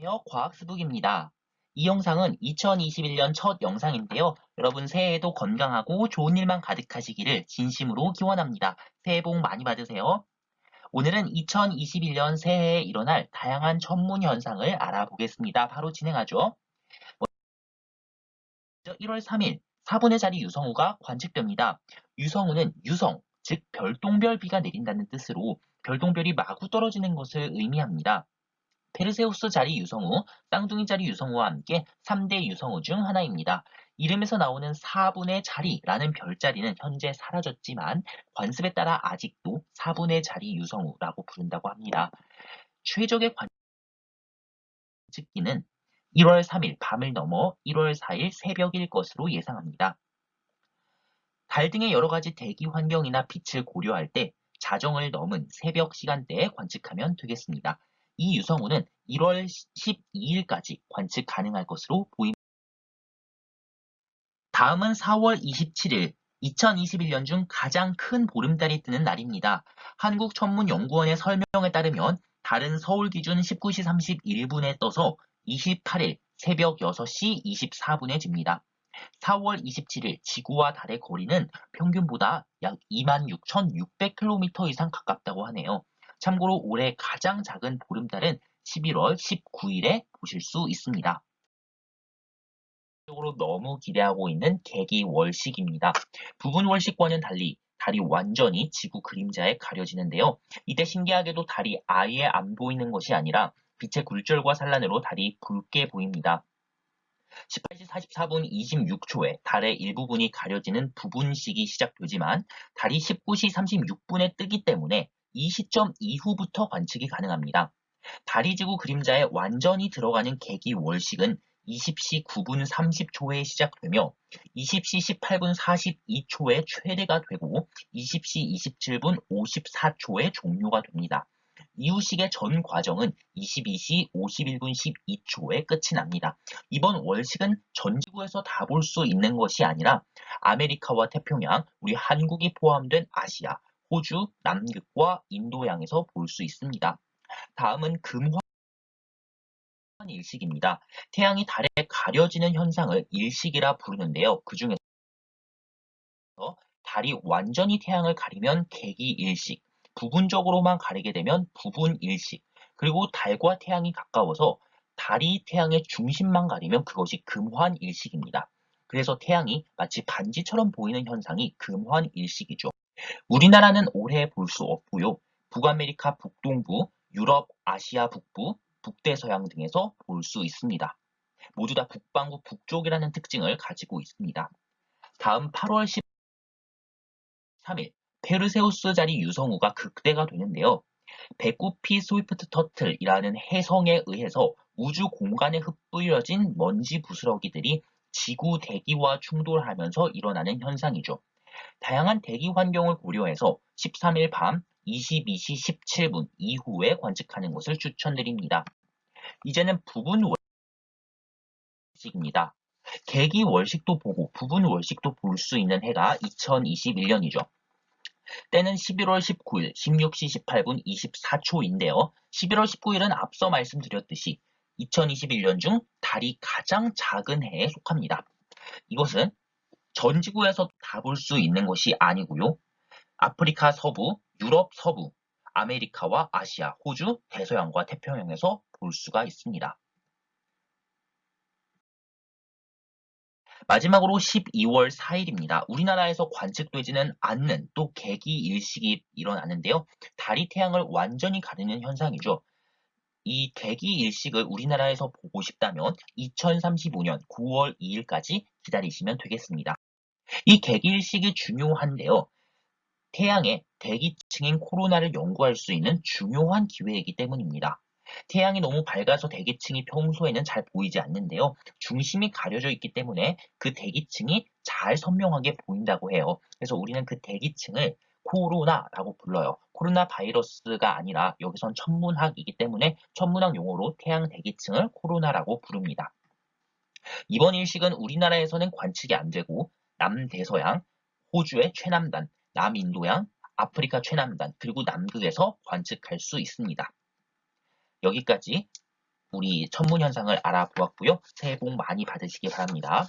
안녕하세요. 과학스북입니다. 이 영상은 2021년 첫 영상인데요. 여러분 새해에도 건강하고 좋은 일만 가득하시기를 진심으로 기원합니다. 새해 복 많이 받으세요. 오늘은 2021년 새해에 일어날 다양한 천문 현상을 알아보겠습니다. 바로 진행하죠. 먼저 1월 3일 4분의 자리 유성우가 관측됩니다. 유성우는 유성, 즉 별똥별 비가 내린다는 뜻으로 별똥별이 마구 떨어지는 것을 의미합니다. 페르세우스 자리 유성우, 쌍둥이 자리 유성우와 함께 3대 유성우 중 하나입니다. 이름에서 나오는 4분의 자리라는 별자리는 현재 사라졌지만 관습에 따라 아직도 4분의 자리 유성우라고 부른다고 합니다. 최적의 관측기는 1월 3일 밤을 넘어 1월 4일 새벽일 것으로 예상합니다. 달 등의 여러 가지 대기 환경이나 빛을 고려할 때 자정을 넘은 새벽 시간대에 관측하면 되겠습니다. 이 유성우는 1월 12일까지 관측 가능할 것으로 보입니다. 다음은 4월 27일 2021년 중 가장 큰 보름달이 뜨는 날입니다. 한국천문연구원의 설명에 따르면 달은 서울 기준 19시 31분에 떠서 28일 새벽 6시 24분에 집니다. 4월 27일 지구와 달의 거리는 평균보다 약 26,600km 이상 가깝다고 하네요. 참고로 올해 가장 작은 보름달은 11월 19일에 보실 수 있습니다. 적으로 너무 기대하고 있는 개기 월식입니다. 부분 월식과는 달리 달이 완전히 지구 그림자에 가려지는데요. 이때 신기하게도 달이 아예 안 보이는 것이 아니라 빛의 굴절과 산란으로 달이 붉게 보입니다. 18시 44분 26초에 달의 일부분이 가려지는 부분식이 시작되지만 달이 19시 36분에 뜨기 때문에 이 시점 이후부터 관측이 가능합니다. 달이 지구 그림자에 완전히 들어가는 계기 월식은 20시 9분 30초에 시작되며 20시 18분 42초에 최대가 되고 20시 27분 54초에 종료가 됩니다. 이후식의 전 과정은 22시 51분 12초에 끝이 납니다. 이번 월식은 전 지구에서 다 볼 수 있는 것이 아니라 아메리카와 태평양, 우리 한국이 포함된 아시아, 호주, 남극과 인도양에서 볼 수 있습니다. 다음은 금화 일식입니다. 태양이 달에 가려지는 현상을 일식이라 부르는데요. 그 중에서 달이 완전히 태양을 가리면 개기 일식, 부분적으로만 가리게 되면 부분 일식, 그리고 달과 태양이 가까워서 달이 태양의 중심만 가리면 그것이 금환 일식입니다. 그래서 태양이 마치 반지처럼 보이는 현상이 금환 일식이죠. 우리나라는 올해 볼 수 없고요. 북아메리카 북동부, 유럽, 아시아 북부, 북대서양 등에서 볼 수 있습니다. 모두 다 북반구 북쪽이라는 특징을 가지고 있습니다. 다음 8월 13일 페르세우스 자리 유성우가 극대가 되는데요. 베쿠피 스위프트 터틀이라는 해성에 의해서 우주 공간에 흩뿌려진 먼지 부스러기들이 지구 대기와 충돌하면서 일어나는 현상이죠. 다양한 대기 환경을 고려해서 13일 밤 22시 17분 이후에 관측하는 것을 추천드립니다. 이제는 부분 월식입니다. 개기 월식도 보고 부분 월식도 볼 수 있는 해가 2021년이죠. 때는 11월 19일 16시 18분 24초인데요. 11월 19일은 앞서 말씀드렸듯이 2021년 중 달이 가장 작은 해에 속합니다. 이것은 전 지구에서 다 볼 수 있는 것이 아니고요. 아프리카 서부, 유럽 서부, 아메리카와 아시아, 호주, 대서양과 태평양에서 볼 수가 있습니다. 마지막으로 12월 4일입니다. 우리나라에서 관측되지는 않는 또 개기 일식이 일어나는데요. 달이 태양을 완전히 가리는 현상이죠. 이 개기 일식을 우리나라에서 보고 싶다면 2035년 9월 2일까지 기다리시면 되겠습니다. 이 개기 일식이 중요한데요. 태양의 대기층인 코로나를 연구할 수 있는 중요한 기회이기 때문입니다. 태양이 너무 밝아서 대기층이 평소에는 잘 보이지 않는데요. 중심이 가려져 있기 때문에 그 대기층이 잘 선명하게 보인다고 해요. 그래서 우리는 그 대기층을 코로나라고 불러요. 코로나 바이러스가 아니라 여기선 천문학이기 때문에 천문학 용어로 태양 대기층을 코로나라고 부릅니다. 이번 일식은 우리나라에서는 관측이 안 되고 남대서양, 호주의 최남단, 남인도양, 아프리카 최남단, 그리고 남극에서 관측할 수 있습니다. 여기까지 우리 천문 현상을 알아보았고요. 새해 복 많이 받으시기 바랍니다.